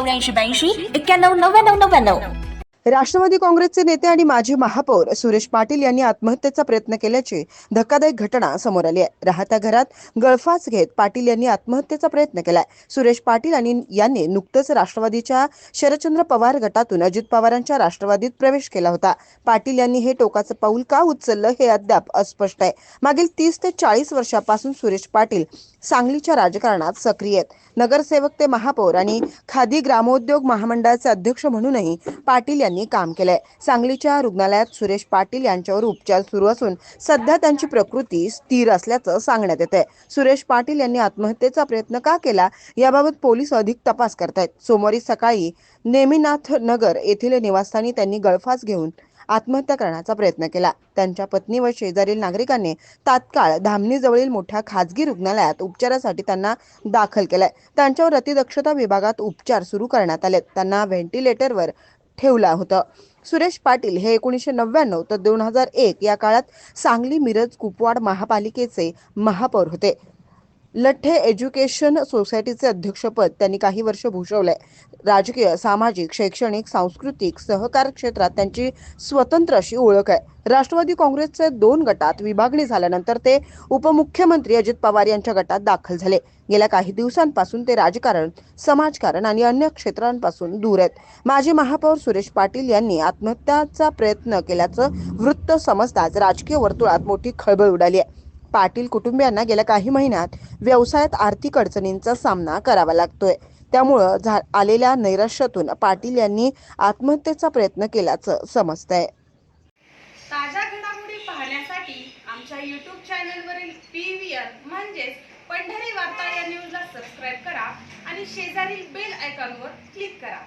चौऱ्याऐंशी ब्याऐंशी एक्क्याण्णव नव्याण्णव नव्याण्णव राष्ट्रवादी काँग्रेसचे नेते आणि माजी महापौर सुरेश पाटील यांनी आत्महत्येचा प्रयत्न केल्याची धक्कादायक घटना समोर आली आहे. राहत्या घरात गळफास घेत पाटील यांनी आत्महत्येचा प्रयत्न केलाय. सुरेश पाटील आणि यांनी नुकतंच राष्ट्रवादीच्या शरदचंद्र पवार गटातून अजित पवारांच्या राष्ट्रवादीत प्रवेश केला होता. पाटील यांनी हे टोकाचं पाऊल का उचललं हे अद्याप अस्पष्ट आहे. मागील तीस ते चाळीस वर्षापासून सुरेश पाटील सांगलीच्या राजकारणात सक्रिय आहेत. नगरसेवक ते महापौर आणि खादी ग्रामोद्योग महामंडळाचे अध्यक्ष म्हणूनही पाटील यांनी काम केलंय. सांगलीच्या रुग्णालयात सुरेश पाटील यांच्यावर उपचार सुरू असून सध्या त्यांची प्रकृती स्थिर असल्याचं सांगण्यात येत आहे सुरेश पाटील यांनी आत्महत्येचा प्रयत्न का केला याबाबत पोलीस अधिक तपास करतायत. सोमवारी सकाळी नेमिनाथ नगर येथील निवासस्थानी त्यांनी गळफास घेऊन आत्महत्या करण्याचा प्रयत्न केला. त्यांच्या पत्नी व शेजारील नागरिकांनी तात्काळ धामणीजवळील मोठ्या खाजगी रुग्णालयात उपचारासाठी त्यांना दाखल केलंय. त्यांच्यावर अतिदक्षता विभागात उपचार सुरू करण्यात आले त्यांना व्हेंटिलेटरवर ठेवलं होतं. सुरेश पाटील हे एकोणीसशे नव्याण्णव तर दोन हजार एक या काळात सांगली मिरज कुपवाड महापालिकेचे महापौर होते. लठ्ठे एज्युकेशन सोसायटीचे अध्यक्षपद त्यांनी काही वर्ष भूषवलंय. राजकीय सामाजिक शैक्षणिक सांस्कृतिक सहकार क्षेत्रात त्यांची स्वतंत्र अशी ओळख आहे. राष्ट्रवादी काँग्रेसचे दोन गटात विभागणी झाल्यानंतर ते उपमुख्यमंत्री अजित पवार यांच्या गटात दाखल झाले. गेल्या काही दिवसांपासून ते राजकारण समाजकारण आणि अन्य क्षेत्रांपासून दूर आहेत. माजी महापौर सुरेश पाटील यांनी आत्महत्याचा प्रयत्न केल्याचं वृत्त समजताच राजकीय वर्तुळात मोठी खळबळ उडाली आहे. पाटील कुटुंबियांना गेल्या काही महिन्यात व्यवसायात आर्थिक अडचणींचा सामना करावा लागतोय. त्यामुळं झा- आलेल्या नैराश्यातून पाटील यांनी आत्महत्येचा प्रयत्न केल्याचं समजतंय. ताज्या घडामोडी पाहण्यासाठी आमच्या यूट्यूब चॅनलवरील पी व्ही आर म्हणजेच पंढरी वार्ता या न्यूजला सबस्क्राईब करा आणि शेजारील बेल आयकॉनवर क्लिक करा.